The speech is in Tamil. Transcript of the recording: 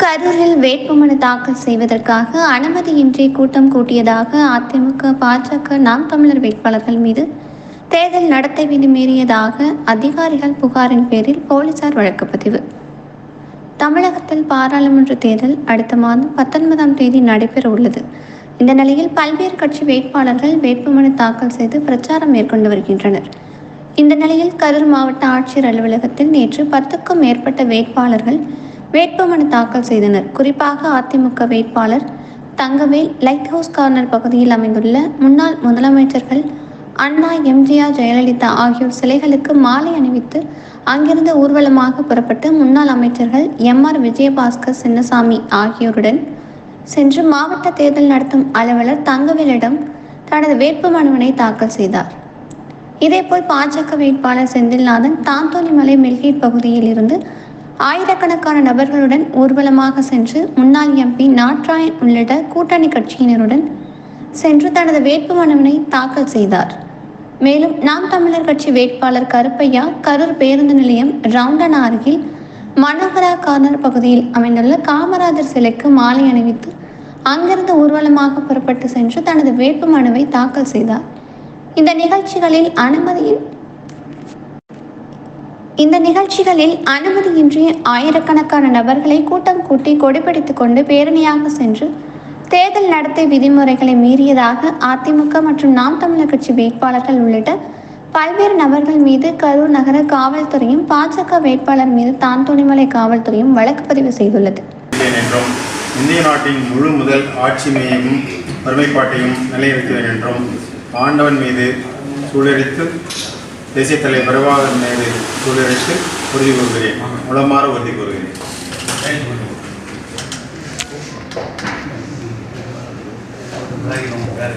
கரூரில் வேட்புமனு தாக்கல் செய்வதற்காக அனுமதியின்றி கூட்டம் கூட்டியதாக அதிமுக பாஜக நாம் தமிழர் வேட்பாளர்கள் மீது தேர்தல் நடத்தை விதி மீறியதாக அதிகாரிகள் புகாரின் பேரில் போலீசார் வழக்கு பதிவு. தமிழகத்தில் பாராளுமன்ற தேர்தல் அடுத்த மாதம் பத்தொன்பதாம் தேதி நடைபெற உள்ளது. இந்த நிலையில் பல்வேறு கட்சி வேட்பாளர்கள் வேட்புமனு தாக்கல் செய்து பிரச்சாரம் மேற்கொண்டு வருகின்றனர். இந்த நிலையில் கரூர் மாவட்ட ஆட்சியர் அலுவலகத்தில் நேற்று பத்துக்கும் மேற்பட்ட வேட்பாளர்கள் வேட்புமனு தாக்கல் செய்தனர். குறிப்பாக அதிமுக வேட்பாளர் தங்கவேல் லைட் ஹவுஸ் கார்னர் பகுதியில் அமைந்துள்ள முன்னாள் முதலமைச்சர்கள் அண்ணா எம்ஜிஆர் ஜெயலலிதா ஆகியோர் சிலைகளுக்கு மாலை அணிவித்து அங்கிருந்து ஊர்வலமாக புறப்பட்டு முன்னாள் அமைச்சர்கள் எம். ஆர். விஜயபாஸ்கர் சின்னசாமி ஆகியோருடன் சென்று மாவட்ட தேர்தல் நடத்தும் அலுவலர் தங்கவேலிடம் தனது வேட்புமனுவினை தாக்கல் செய்தார். இதேபோல் பாஜக வேட்பாளர் செந்தில்நாதன் தாந்தோணிமலை மெல்கீட் பகுதியில் இருந்து ஆயிரக்கணக்கான நபர்களுடன் ஊர்வலமாக சென்று முன்னாள் எம்பி நாட்ராயன் உள்ளிட்ட கூட்டணி கட்சியினருடன் சென்று தனது வேட்புமனுவினை தாக்கல் செய்தார். மேலும் நாம் தமிழர் கட்சி வேட்பாளர் கருப்பையா கரூர் பேருந்து நிலையம் ரவுண்டன் அருகில் மனோகரா கார்னர் பகுதியில் அமைந்துள்ள காமராஜர் சிலைக்கு மாலை அணிவித்து அங்கிருந்து ஊர்வலமாக புறப்பட்டு சென்று தனது வேட்புமனுவை தாக்கல் செய்தார். இந்த நிகழ்ச்சிகளில் அனுமதியின் இந்த நிகழ்ச்சிகளில் அனுமதியின்றி ஆயிரக்கணக்கான நபர்களை கூட்டம் கூட்டி கொடிபிடித்துக் கொண்டு பேரணியாக சென்று தேர்தல் நடத்தை விதிமுறைகளை மீறியதாக அதிமுக மற்றும் நாம் தமிழர் கட்சி வேட்பாளர்கள் உள்ளிட்ட பல்வேறு நபர்கள் மீது கரூர் நகர காவல்துறையும் பாஜக வேட்பாளர் மீது தான் துணிமலை காவல்துறையும் வழக்கு பதிவு செய்துள்ளது. என்றும் இந்திய நாட்டின் முழு முதல் ஆட்சிமையையும் ஒருமைப்பாட்டையும் நிலைநிறுத்துவேன் என்றும் ஆண்டவன் மீது சூழலித்து தேசிய தலைவர் பிரபாகர் மீது சூழலித்து உறுதி கூறுகிறேன் உளமாற உறுதி கூறுகிறேன். வேறு